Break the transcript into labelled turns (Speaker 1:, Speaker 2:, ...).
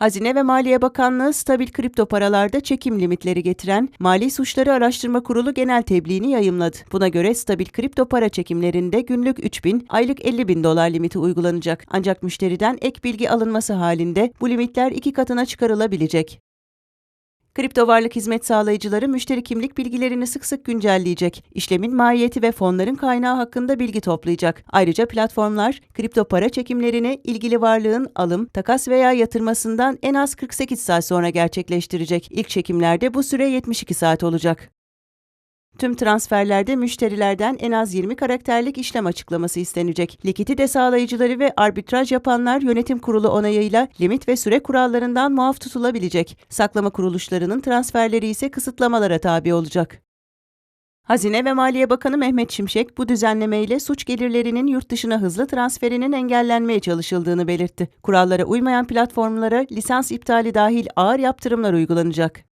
Speaker 1: Hazine ve Maliye Bakanlığı stabil kripto paralarda çekim limitleri getiren Mali Suçları Araştırma Kurulu genel tebliğini yayımladı. Buna göre stabil kripto para çekimlerinde günlük 3 bin, aylık 50 bin dolar limiti uygulanacak. Ancak müşteriden ek bilgi alınması halinde bu limitler iki katına çıkarılabilecek. Kripto varlık hizmet sağlayıcıları müşteri kimlik bilgilerini sık sık güncelleyecek. İşlemin mahiyeti ve fonların kaynağı hakkında bilgi toplayacak. Ayrıca platformlar kripto para çekimlerini ilgili varlığın alım, takas veya yatırmasından en az 48 saat sonra gerçekleştirecek. İlk çekimlerde bu süre 72 saat olacak. Tüm transferlerde müşterilerden en az 20 karakterlik işlem açıklaması istenecek. Likidite sağlayıcıları ve arbitraj yapanlar yönetim kurulu onayıyla limit ve süre kurallarından muaf tutulabilecek. Saklama kuruluşlarının transferleri ise kısıtlamalara tabi olacak. Hazine ve Maliye Bakanı Mehmet Şimşek bu düzenlemeyle suç gelirlerinin yurt dışına hızlı transferinin engellenmeye çalışıldığını belirtti. Kurallara uymayan platformlara lisans iptali dahil ağır yaptırımlar uygulanacak.